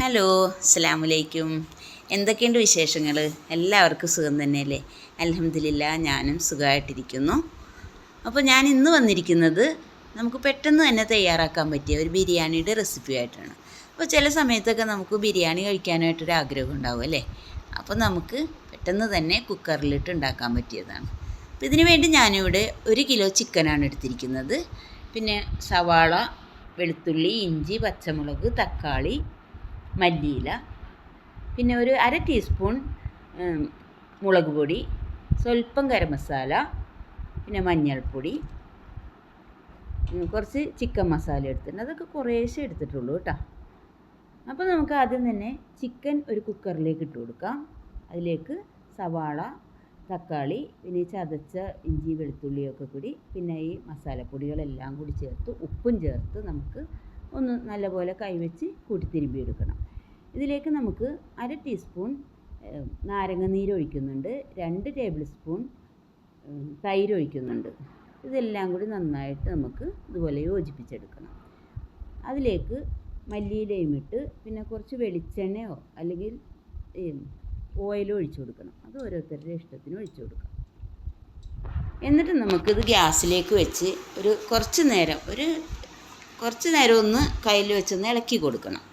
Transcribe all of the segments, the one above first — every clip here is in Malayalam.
ഹലോ അസ്സാം വലൈക്കും എന്തൊക്കെയുണ്ട് വിശേഷങ്ങൾ എല്ലാവർക്കും സുഖം തന്നെയല്ലേ? അലഹമ്മദില്ല ഞാനും സുഖമായിട്ടിരിക്കുന്നു. അപ്പോൾ ഞാൻ ഇന്ന് വന്നിരിക്കുന്നത് നമുക്ക് പെട്ടെന്ന് തന്നെ തയ്യാറാക്കാൻ പറ്റിയ ഒരു ബിരിയാണിയുടെ റെസിപ്പി ആയിട്ടാണ്. അപ്പോൾ ചില സമയത്തൊക്കെ നമുക്ക് ബിരിയാണി കഴിക്കാനായിട്ടൊരു ആഗ്രഹം ഉണ്ടാവും അല്ലേ? അപ്പോൾ നമുക്ക് പെട്ടെന്ന് തന്നെ കുക്കറിലിട്ട് ഉണ്ടാക്കാൻ പറ്റിയതാണ്. അപ്പോൾ ഇതിന് വേണ്ടി ഞാനിവിടെ ഒരു കിലോ ചിക്കനാണ് എടുത്തിരിക്കുന്നത്. പിന്നെ സവാള വെളുത്തുള്ളി ഇഞ്ചി പച്ചമുളക് തക്കാളി മല്ലിയില പിന്നെ ഒരു അര ടീസ്പൂൺ മുളക് പൊടി സ്വല്പം ഗരം മസാല പിന്നെ മഞ്ഞൾപ്പൊടി കുറച്ച് ചിക്കൻ മസാല എടുത്തിട്ടുണ്ട്. അതൊക്കെ കുറേശ്ശെ എടുത്തിട്ടുള്ളൂ കേട്ടോ. അപ്പോൾ നമുക്ക് ആദ്യം തന്നെ ചിക്കൻ ഒരു കുക്കറിലേക്ക് ഇട്ട് കൊടുക്കാം. അതിലേക്ക് സവാള തക്കാളി പിന്നെ ചതച്ച ഇഞ്ചി വെളുത്തുള്ളിയൊക്കെ കൂടി പിന്നെ ഈ മസാലപ്പൊടികളെല്ലാം കൂടി ചേർത്ത് ഉപ്പും ചേർത്ത് നമുക്ക് ഒന്ന് നല്ലപോലെ കൈവച്ച് കൂട്ടി തിരുമ്പി എടുക്കണം. ഇതിലേക്ക് നമുക്ക് അര ടീസ്പൂൺ നാരങ്ങ നീര് ഒഴിക്കുന്നുണ്ട്. രണ്ട് ടേബിൾ സ്പൂൺ തൈര് ഒഴിക്കുന്നുണ്ട്. ഇതെല്ലാം കൂടി നന്നായിട്ട് നമുക്ക് ഇതുപോലെ യോജിപ്പിച്ചെടുക്കണം. അതിലേക്ക് മല്ലിയിലയും ഇട്ട് പിന്നെ കുറച്ച് വെളിച്ചെണ്ണയോ അല്ലെങ്കിൽ ഓയിലോ ഒഴിച്ചു കൊടുക്കണം. അത് ഓരോരുത്തരുടെ ഇഷ്ടത്തിന് ഒഴിച്ചു കൊടുക്കാം. എന്നിട്ട് നമുക്കിത് ഗ്യാസിലേക്ക് വെച്ച് ഒരു കുറച്ച് നേരം ഒരു കുറച്ച് നേരം ഒന്ന് കയ്യിൽ വെച്ചൊന്ന് ഇളക്കി കൊടുക്കണം.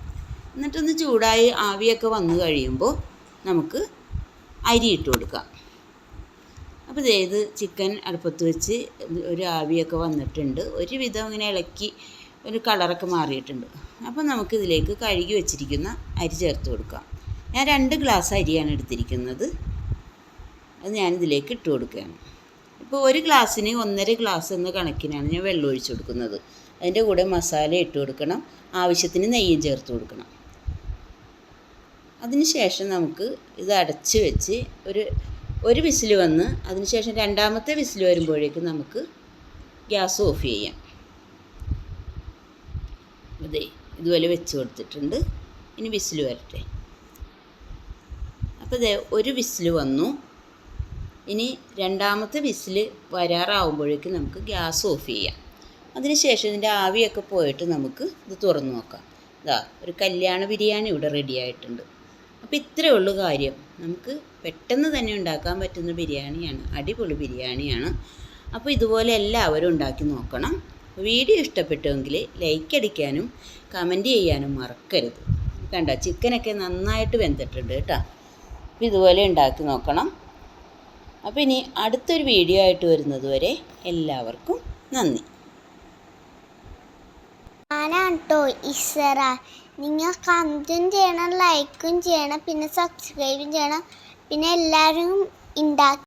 എന്നിട്ടൊന്ന് ചൂടായി ആവിയൊക്കെ വന്നു കഴിയുമ്പോൾ നമുക്ക് അരി ഇട്ട് കൊടുക്കാം. അപ്പോൾ ഇത് ചിക്കൻ അടുപ്പത്ത് വെച്ച് ഒരു ആവിയൊക്കെ വന്നിട്ടുണ്ട്. ഒരുവിധം ഇങ്ങനെ ഇളക്കി ഒരു കളറൊക്കെ മാറിയിട്ടുണ്ട്. അപ്പോൾ നമുക്കിതിലേക്ക് കഴുകി വെച്ചിരിക്കുന്ന അരി ചേർത്ത് കൊടുക്കാം. ഞാൻ രണ്ട് ഗ്ലാസ് അരിയാണ് എടുത്തിരിക്കുന്നത്. അത് ഞാനിതിലേക്ക് ഇട്ട് കൊടുക്കുകയാണ്. ഇപ്പോൾ ഒരു ഗ്ലാസ്സിന് ഒന്നര ഗ്ലാസ് എന്ന കണക്കിനാണ് ഞാൻ വെള്ളം ഒഴിച്ചു കൊടുക്കുന്നത്. അതിന്റെ കൂടെ മസാല ഇട്ട് കൊടുക്കണം. ആവശ്യത്തിന് നെയ്യും ചേർത്ത് കൊടുക്കണം. അതിനുശേഷം നമുക്ക് ഇത് അടച്ച് വെച്ച് ഒരു ഒരു വിസിൽ വന്ന് അതിനുശേഷം രണ്ടാമത്തെ വിസിൽ വരുമ്പോഴേക്കും നമുക്ക് ഗ്യാസ് ഓഫ് ചെയ്യാം. അതെ ഇതുപോലെ വെച്ച് കൊടുത്തിട്ടുണ്ട്. ഇനി വിസിൽ വരട്ടെ. അപ്പോൾ ഇതേ ഒരു വിസിൽ വന്നു. ഇനി രണ്ടാമത്തെ വിസിൽ വരാറാവുമ്പോഴേക്കും നമുക്ക് ഗ്യാസ് ഓഫ് ചെയ്യാം. അതിനുശേഷം ഇതിന്റെ ആവിയൊക്കെ പോയിട്ട് നമുക്ക് ഇത് തുറന്നു നോക്കാം. ഇതാ ഒരു കല്യാണ ബിരിയാണി ഇവിടെ റെഡി ആയിട്ടുണ്ട്. അപ്പോൾ ഇത്രയേ ഉള്ളൂ കാര്യം. നമുക്ക് പെട്ടെന്ന് തന്നെ ഉണ്ടാക്കാൻ പറ്റുന്ന ബിരിയാണിയാണ് അടിപൊളി ബിരിയാണിയാണ്. അപ്പോൾ ഇതുപോലെ എല്ലാവരും ഉണ്ടാക്കി നോക്കണം. വീഡിയോ ഇഷ്ടപ്പെട്ടുവെങ്കിൽ ലൈക്ക് അടിക്കാനും കമന്റ് ചെയ്യാനും മറക്കരുത്. കണ്ട? ചിക്കനൊക്കെ നന്നായിട്ട് വെന്തിട്ടുണ്ട് കേട്ടോ. അപ്പോൾ ഇതുപോലെ ഉണ്ടാക്കി നോക്കണം. അപ്പോൾ ഇനി അടുത്തൊരു വീഡിയോ ആയിട്ട് വരുന്നത് വരെ എല്ലാവർക്കും നന്ദി. ഞാനാണ് കേട്ടോ ഇസറ നിങ്ങൾ കമന്റും ചെയ്യണം ലൈക്കും ചെയ്യണം പിന്നെ സബ്സ്ക്രൈബും ചെയ്യണം. പിന്നെ എല്ലാവരും ഉണ്ടാക്കി